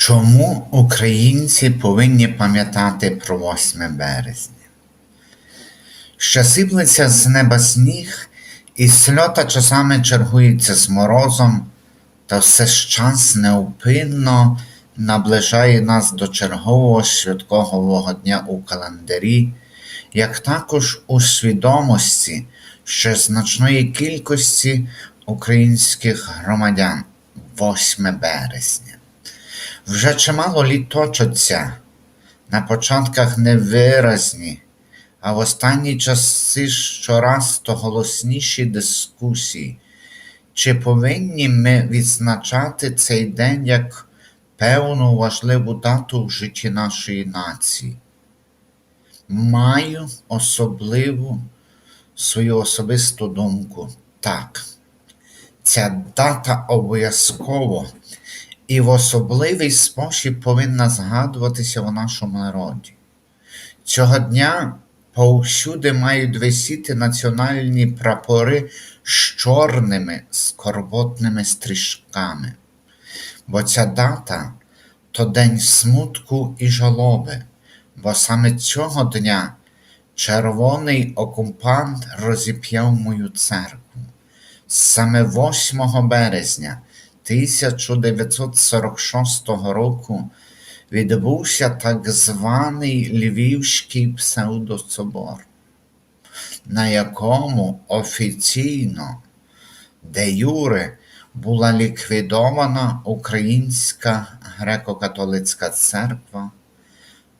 Чому українці повинні пам'ятати про 8 березня? Що сиплеться з неба сніг, і сльота часами чергується з морозом, та все ж час неупинно наближає нас до чергового святкового дня у календарі, як також у свідомості ще значної кількості українських громадян 8 березня. Вже чимало літ точаться, на початках невиразні, а в останні часи щораз то голосніші дискусії, чи повинні ми відзначати цей день як певну важливу дату в житті нашої нації. Маю особливу свою особисту думку. Так, ця дата обов'язково і в особливий спосіб повинна згадуватися в нашому народі. Цього дня повсюди мають висіти національні прапори з чорними скорботними стрічками, бо ця дата то день смутку і жалоби, бо саме цього дня червоний окупант розіп'яв мою церкву. Саме 8 березня 1946 року відбувся так званий Львівський псевдособор, на якому офіційно де юре була ліквідована Українська греко-католицька церква,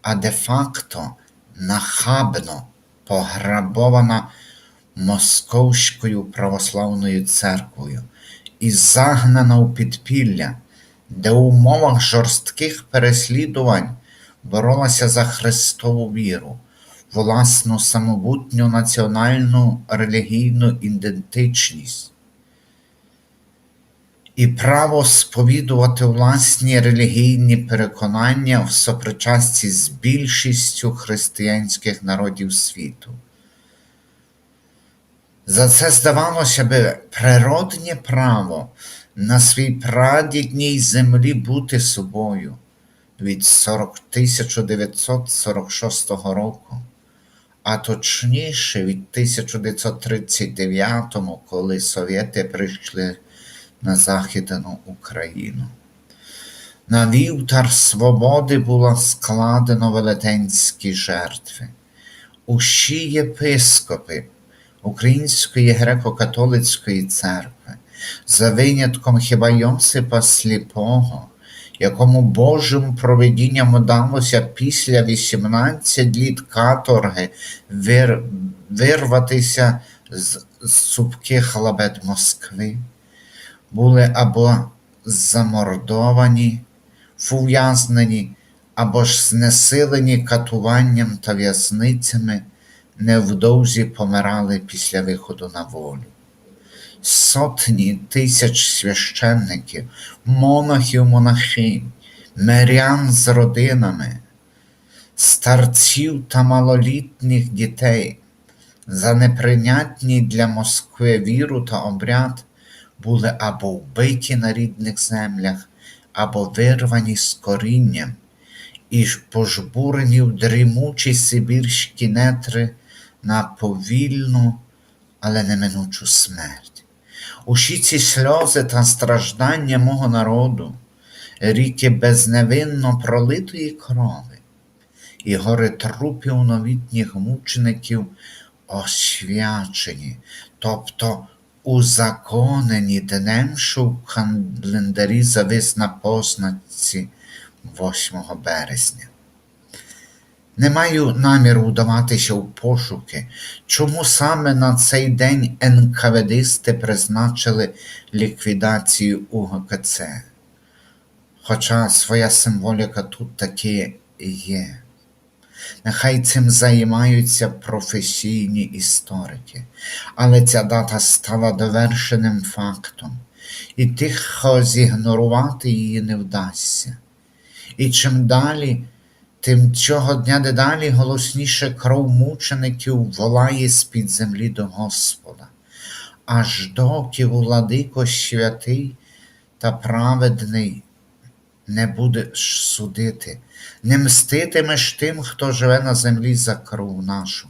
а де-факто нахабно пограбована Московською православною церквою і загнана у підпілля, де в умовах жорстких переслідувань боролася за Христову віру, власну самобутню національну релігійну ідентичність і право сповідувати власні релігійні переконання в сопричасті з більшістю християнських народів світу. За це здавалося би природнє право на свій прадідній землі бути собою від 40 1946 року, а точніше від 1939, коли совєти прийшли на Західну Україну. На вівтар свободи було складено велетенські жертви. Усі єпископи Української греко-католицької церкви, за винятком хіба Йосипа Сліпого, якому Божим провидінням вдалося після 18 літ каторги вир... вирватися з супких лабет Москви, були або замордовані, ув'язнені, або ж знесилені катуванням та в'язницями невдовзі помирали після виходу на волю. Сотні тисяч священників, монахів, монахинь, мирян з родинами, старців та малолітніх дітей за неприйнятні для Москви віру та обряд були або вбиті на рідних землях, або вирвані з корінням і пожбурені в дрімучі сибірські нетри на повільну, але неминучу смерть. Усі ці сльози та страждання мого народу, ріки безневинно пролитої крови, і гори трупів новітніх мучеників освячені, тобто узаконені днем, що в календарі завис на позначці 8 березня. Не маю наміру вдаватися у пошуки, чому саме на цей день НКВДисти призначили ліквідацію УГКЦ. Хоча своя символіка тут таки є. Нехай цим займаються професійні історики, але ця дата стала довершеним фактом, і тихо зігнорувати її не вдасться. І чим далі, тим цього дня дедалі голосніше кров мучеників волає з-під землі до Господа, аж доки владико святий та праведний не будеш судити, не мститимеш тим, хто живе на землі за кров нашу.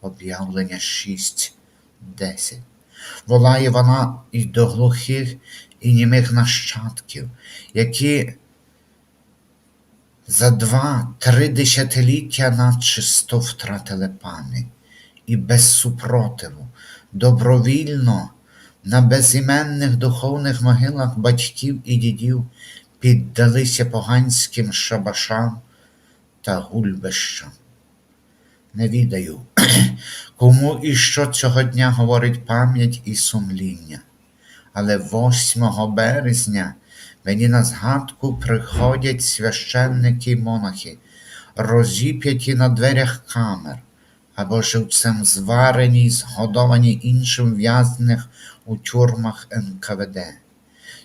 Об'явлення 6, 10. Волає вона і до глухих, і німих нащадків, які за два-три десятиліття начисто втратили пам'ять і без супротиву, добровільно на безіменних духовних могилах батьків і дідів піддалися поганським шабашам та гульбищам. Не відаю, кому і що цього дня говорить пам'ять і сумління. Але 8 березня мені на згадку приходять священники й монахи, розіп'яті на дверях камер, або живцем зварені й згодовані іншим в'язнях у тюрмах НКВД.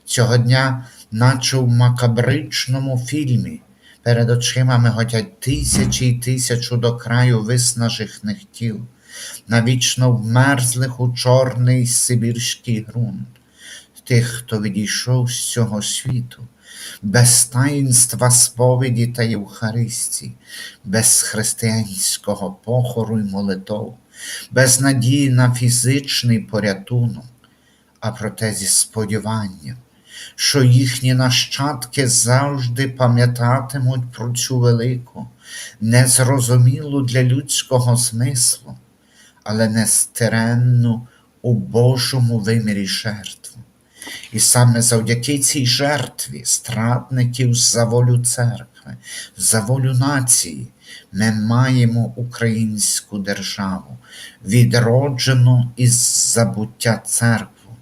Цього дня, наче в макабричному фільмі, перед очима миготять тисячі й тисячу до краю виснажених тіл, навічно вмерзлих у чорний сибірський ґрунт, тих, хто відійшов з цього світу, без таїнства сповіді та Євхаристії, без християнського похору й молитов, без надії на фізичний порятунок, а проте зі сподіванням, що їхні нащадки завжди пам'ятатимуть про цю велику, незрозумілу для людського смислу, але нестеренну у Божому вимірі жертву. І саме завдяки цій жертві страдників за волю церкви, за волю нації, ми маємо українську державу, відроджену із забуття церкву,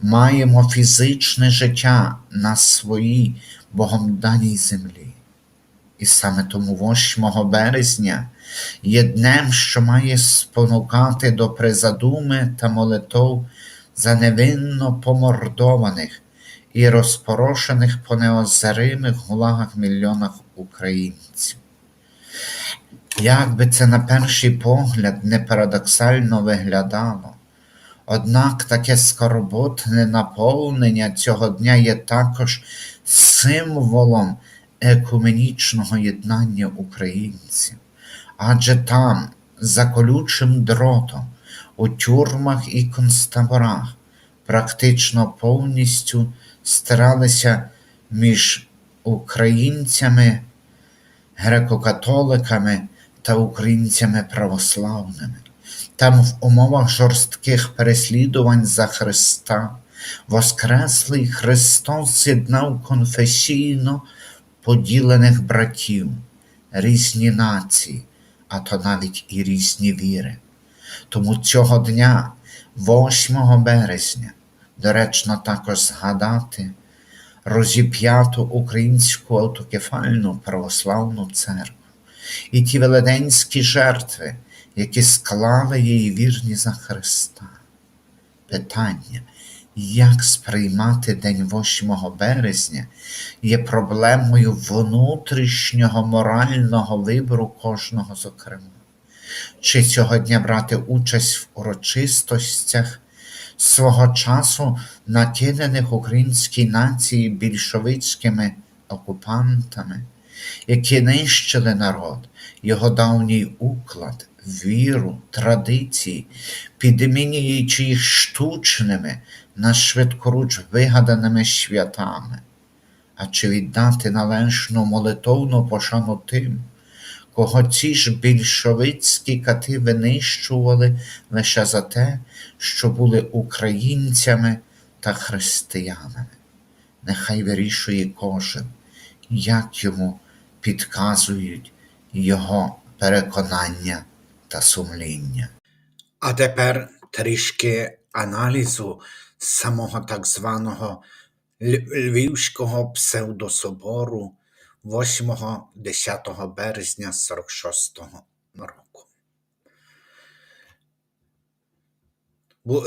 маємо фізичне життя на своїй Богом даній землі. І саме тому 8 березня є днем, що має спонукати до призадуми та молитов за невинно помордованих і розпорошених по неозеримих гулагах мільйонах українців. Як би це на перший погляд не парадоксально виглядало, однак таке скорботне наповнення цього дня є також символом екуменічного єднання українців, адже там, за колючим дротом, у тюрмах і концтаборах, практично повністю стиралися між українцями, греко-католиками та українцями православними. Там в умовах жорстких переслідувань за Христа Воскреслий Христос з'єднав конфесійно поділених братів, різні нації, а то навіть і різні віри. Тому цього дня, 8 березня, доречно також згадати розіп'яту українську автокефальну православну церкву і ті велетенські жертви, які склали її вірні за Христа. Питання, як сприймати День 8 березня, є проблемою внутрішнього морального вибору кожного зокрема. Чи цього дня брати участь в урочистостях? Свого часу накинених українській нації більшовицькими окупантами, які нищили народ, його давній уклад, віру, традиції, підмінюючи їх штучними, на швидкоруч вигаданими святами, а чи віддати належну молитовну пошану тим, кого ці ж більшовицькі кати винищували лише за те, що були українцями та християнами. Нехай вирішує кожен, як йому підказують його переконання та сумління. А тепер трішки аналізу самого так званого Львівського псевдособору 8-10 березня 46 року.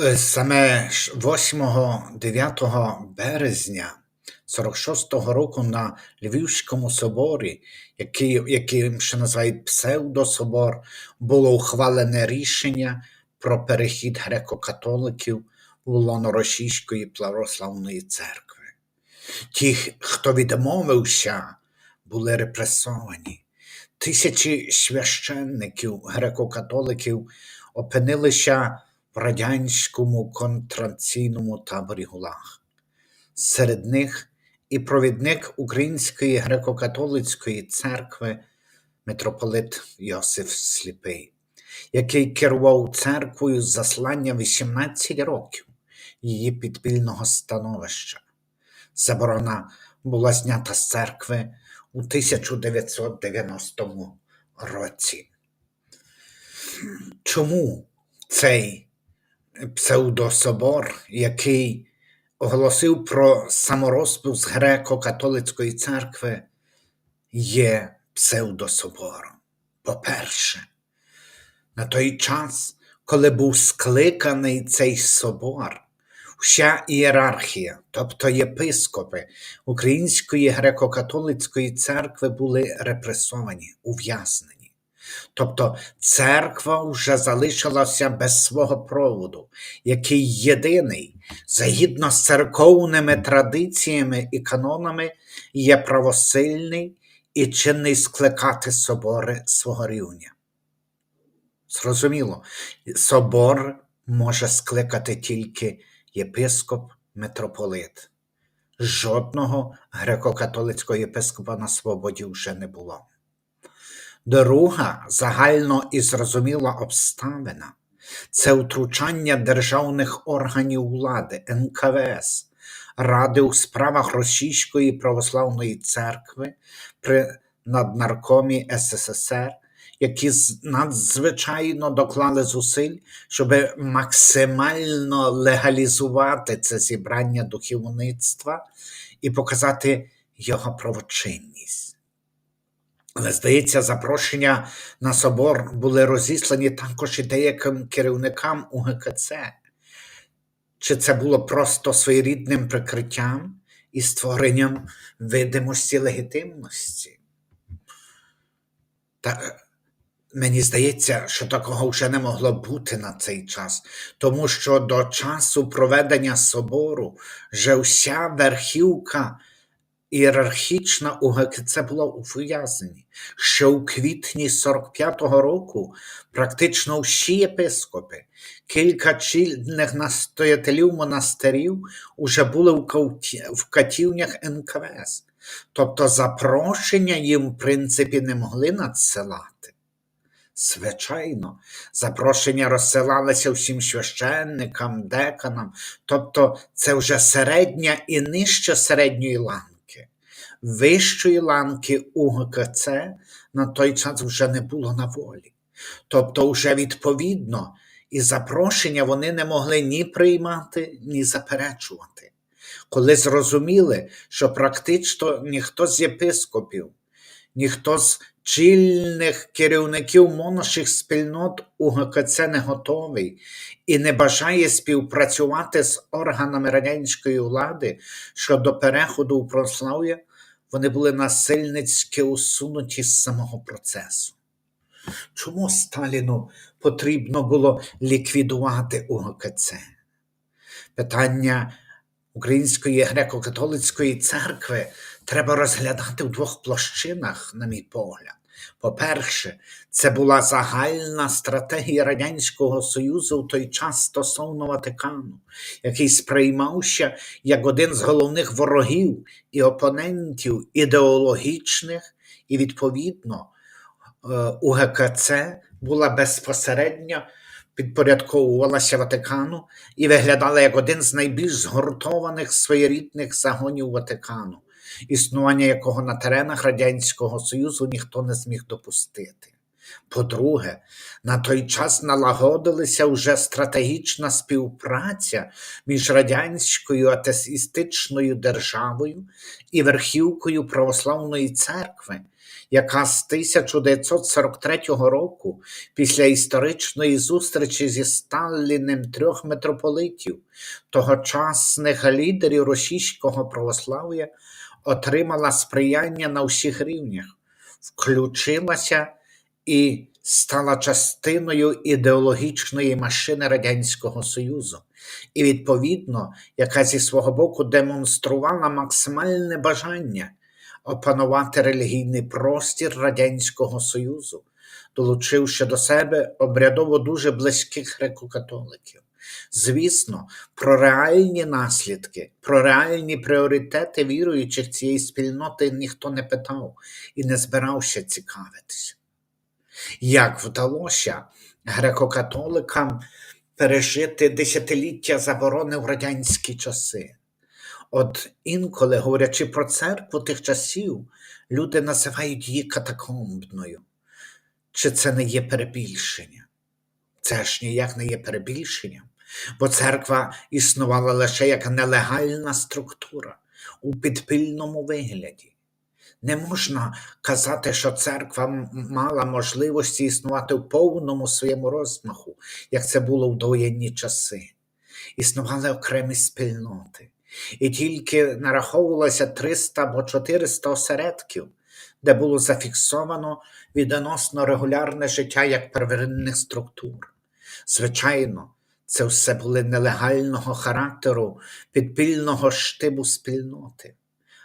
Е, Саме 8-9 березня 46-го року на Львівському соборі, який, яким ще називають псевдособор, було ухвалене рішення про перехід греко-католиків у лоно Російської православної церкви. Ті, хто відмовився, були репресовані. Тисячі священників, греко-католиків опинилися в радянському контраційному таборі ГУЛАГ. Серед них і провідник Української греко-католицької церкви митрополит Йосиф Сліпий, який керував церквою заслання 18 років її підпільного становища. Заборона була знята з церкви у 1990 році. Чому цей псевдособор, який оголосив про саморозпил з греко-католицької церкви, є псевдособором? По-перше, на той час, коли був скликаний цей собор, вся ієрархія, тобто єпископи Української греко-католицької церкви були репресовані, ув'язнені. Тобто церква вже залишилася без свого проводу, який єдиний, згідно з церковними традиціями і канонами, є правосильний і чинний скликати собори свого рівня. Зрозуміло, собор може скликати тільки єпископ митрополит. Жодного греко-католицького єпископа на свободі вже не було. Друга загально і зрозуміла обставина це втручання державних органів влади НКВС, Ради у справах Російської православної церкви при наднаркомі СССР, які надзвичайно доклали зусиль, щоб максимально легалізувати це зібрання духовництва і показати його правочинність. Але, здається, запрошення на собор були розіслані також і деяким керівникам УГКЦ. Чи це було просто своєрідним прикриттям і створенням видимості легітимності? Та мені здається, що такого вже не могло бути на цей час, тому що до часу проведення собору вже вся верхівка ієрархічна УГКЦ була ув'язнені. Ще у квітні 45-го року практично всі єпископи, кілька чільних настоятелів монастирів уже були в катівнях НКВС. Тобто запрошення їм, в принципі, не могли надсилати. Звичайно, запрошення розсилалися всім священникам, деканам, тобто це вже середня і нижче середньої ланки. Вищої ланки УГКЦ на той час вже не було на волі. Тобто, вже відповідно, і запрошення вони не могли ні приймати, ні заперечувати. Коли зрозуміли, що практично ніхто з єпископів, ніхто з чільних керівників монаших спільнот УГКЦ не готовий і не бажає співпрацювати з органами радянської влади щодо переходу у православ'я, вони були насильницьки усунуті з самого процесу. Чому Сталіну потрібно було ліквідувати УГКЦ? Питання Української греко-католицької церкви треба розглядати в двох площинах, на мій погляд. По-перше, це була загальна стратегія Радянського Союзу в той час стосовно Ватикану, який сприймався як один з головних ворогів і опонентів ідеологічних, і відповідно е, УГКЦ була безпосередньо підпорядковувалася Ватикану і виглядала як один з найбільш згуртованих своєрідних загонів Ватикану, існування якого на теренах Радянського Союзу ніхто не зміг допустити. По-друге, на той час налагодилася вже стратегічна співпраця між радянською атеїстичною державою і верхівкою православної церкви, яка з 1943 року, після історичної зустрічі зі Сталіним трьох митрополитів, тогочасних лідерів російського православ'я, отримала сприяння на всіх рівнях, включилася і стала частиною ідеологічної машини Радянського Союзу, і, відповідно, яка зі свого боку демонструвала максимальне бажання опанувати релігійний простір Радянського Союзу, долучивши до себе обрядово дуже близьких греко-католиків. Звісно, про реальні наслідки, про реальні пріоритети віруючих цієї спільноти ніхто не питав і не збирався цікавитися. Як вдалося греко-католикам пережити десятиліття заборони в радянські часи? От інколи, говорячи про церкву тих часів, люди називають її катакомбною. Чи це не є перебільшення? Це ж ніяк не є перебільшенням, бо церква існувала лише як нелегальна структура у підпільному вигляді. Не можна казати, що церква мала можливості існувати в повному своєму розмаху, як це було в довоєнні часи. Існували окремі спільноти, і тільки нараховувалося 300 або 400 осередків, де було зафіксовано відносно регулярне життя як первинних структур. Звичайно, це все були нелегального характеру підпільного штибу спільноти.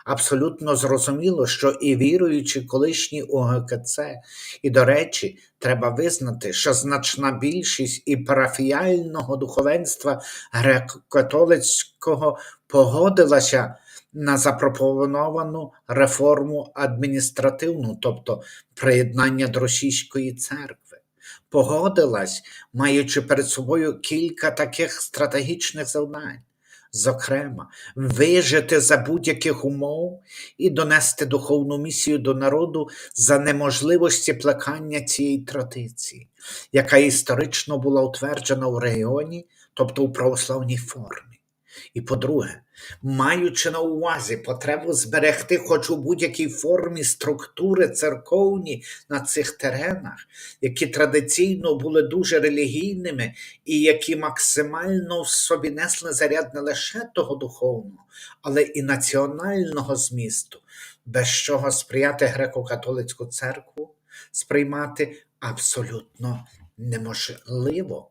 Абсолютно зрозуміло, що і віруючі колишні ОГКЦ, і, до речі, треба визнати, що значна більшість і парафіяльного духовенства греко-католицького погодилася на запропоновану реформу адміністративну, тобто приєднання до російської церкви. Погодилась, маючи перед собою кілька таких стратегічних завдань. Зокрема, вижити за будь-яких умов і донести духовну місію до народу за неможливості плекання цієї традиції, яка історично була утверджена в регіоні, тобто у православній формі. І по-друге, маючи на увазі потребу зберегти хоч у будь-якій формі структури церковні на цих теренах, які традиційно були дуже релігійними і які максимально в собі несли заряд не лише того духовного, але і національного змісту, без чого сприяти греко-католицьку церкву сприймати абсолютно неможливо.